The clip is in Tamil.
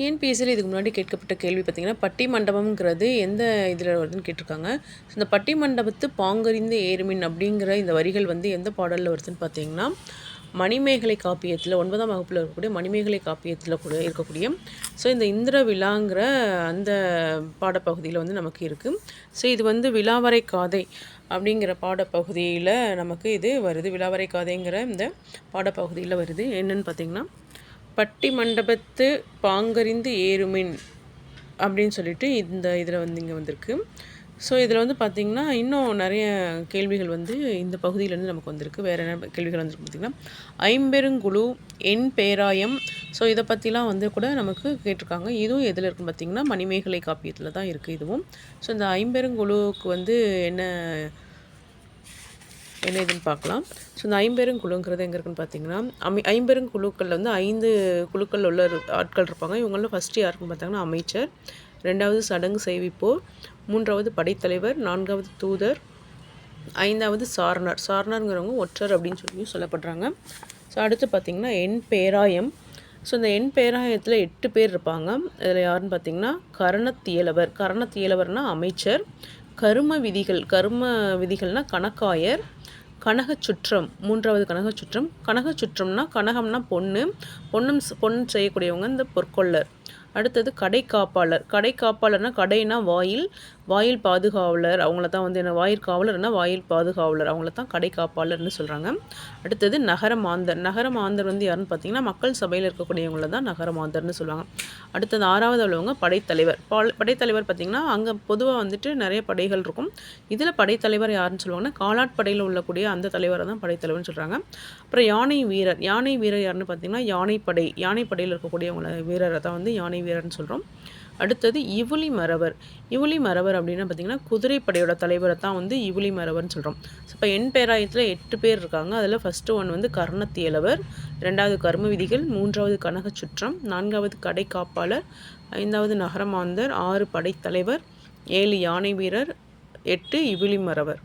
டிஎன்பிஎஸ்சியில் இதுக்கு முன்னாடி கேட்கப்பட்ட கேள்வி பார்த்திங்கன்னா பட்டி மண்டபம்ங்கிறது எந்த இதில் வருதுன்னு கேட்டிருக்காங்க. ஸோ இந்த பட்டி மண்டபத்து பாங்கறிந்த ஏறுமின் அப்படிங்கிற இந்த வரிகள் வந்து எந்த பாடலில் வருதுன்னு பார்த்தீங்கன்னா மணிமேகலை காப்பியத்தில் ஒன்பதாம் வகுப்பில் இருக்கக்கூடிய மணிமேகலை காப்பியத்தில் கூட இருக்கக்கூடிய ஸோ இந்த இந்திர விழாங்கிற அந்த பாடப்பகுதியில் வந்து நமக்கு இருக்குது ஸோ இது வந்து விழாவரை காதை அப்படிங்கிற பாடப்பகுதியில் நமக்கு இது வருது. விழாவரை காதைங்கிற இந்த பாடப்பகுதியில் வருது. என்னென்னு பார்த்திங்கன்னா பட்டி மண்டபத்து பாங்கறிந்து ஏறுமின் அப்படின்னு சொல்லிட்டு இந்த இதில் வந்து இங்கே வந்திருக்கு. ஸோ இதில் வந்து பார்த்திங்கன்னா இன்னும் நிறைய கேள்விகள் வந்து இந்த பகுதியிலேருந்து நமக்கு வந்திருக்கு. வேறு என்ன கேள்விகள் வந்துருக்கு பார்த்திங்கன்னா ஐம்பெருங்குழு என் பேராயம். ஸோ இதை பற்றிலாம் வந்து கூட நமக்கு கேட்டிருக்காங்க. இதுவும் எதில் இருக்குன்னு பார்த்திங்கன்னா மணிமேகலை காப்பியத்தில் தான் இருக்குது இதுவும். ஸோ இந்த ஐம்பெருங்குழுவுக்கு வந்து என்ன என்ன இதுன்னு பார்க்கலாம். ஸோ இந்த ஐம்பெரும் குழுங்கிறது எங்கே இருக்குன்னு பார்த்தீங்கன்னா அமை ஐம்பெரும் குழுக்களில் வந்து ஐந்து குழுக்கள் உள்ள ஆட்கள் இருப்பாங்க. இவங்களில் ஃபஸ்ட்டு யாருக்குன்னு பார்த்தாங்கன்னா அமைச்சர் ரெண்டாவது சடங்கு செய்விப்போர் மூன்றாவது படைத்தலைவர் நான்காவது தூதர் ஐந்தாவது சாரணர் சாரணருங்கிறவங்க ஒற்றர் அப்படின்னு சொல்லி சொல்லப்படுறாங்க. ஸோ அடுத்து பார்த்திங்கன்னா என் பேராயம். ஸோ இந்த என் பேராயத்தில் எட்டு பேர் இருப்பாங்க. இதில் யாருன்னு பார்த்தீங்கன்னா கரணத்தியலவர். கரணத்தியலவர்னால் அமைச்சர். கரும விதிகள் கரும விதிகள்னால் கணக்காயர். கனகச் சுற்றம் மூன்றாவது கனகச் சுற்றம் கனகச் சுற்றம்னா கனகம்னா பொண்ணு. பொண்ணும் பொண்ணு செய்யக்கூடியவங்க இந்த பொற்கொள்ளர். அடுத்தது கடை காப்பாளர் கடை காப்பாளர்னா கடைனா வாயில் வாயில் பாதுகாவலர். அவங்கள தான் வந்து என்ன வாயில் காவலர்னா வாயில் பாதுகாவலர். அவங்கள தான் கடை காப்பாளர்னு சொல்கிறாங்க அடுத்தது நகர மாந்தர். நகர மாந்தர் வந்து யாருன்னு பார்த்தீங்கன்னா மக்கள் சபையில் இருக்கக்கூடியவங்கள தான் நகர மாந்தர்னு சொல்லுவாங்க. அடுத்தது ஆறாவது உள்ளவங்க படைத்தலைவர். பால் படைத்தலைவர் பார்த்திங்கன்னா அங்கே பொதுவாக வந்துட்டு நிறைய படைகள் இருக்கும். இதில் படைத்தலைவர் யாருன்னு சொல்லுவாங்கன்னா காலாட்படையில் உள்ளக்கூடிய அந்த தலைவரை தான் படைத்தலைவர்னு சொல்கிறாங்க அப்புறம் யானை வீரர். யானை வீரர் யாருன்னு பார்த்தீங்கன்னா யானைப்படை. யானைப்படையில் இருக்கக்கூடியவங்கள வீரரை தான் வந்து யானை வீரர்னு சொல்கிறோம் அடுத்தது இவுளி மரவர் இவுளி மரவர் அப்படின்னா பார்த்திங்கன்னா குதிரைப்படையோட தலைவரை தான் வந்து இவுளி மரவர்னு சொல்கிறோம் ஸோ இப்போ என் பேராயத்தில் எட்டு பேர் இருக்காங்க. அதில் ஃபஸ்ட்டு ஒன் வந்து கர்ணத்தியலவர் ரெண்டாவது கர்ம விதிகள் மூன்றாவது கனக சுற்றம் நான்காவது கடை காப்பாளர் ஐந்தாவது நகரமாந்தர் ஆறு படைத்தலைவர் ஏழு யானை வீரர் எட்டு இவுளி மரவர்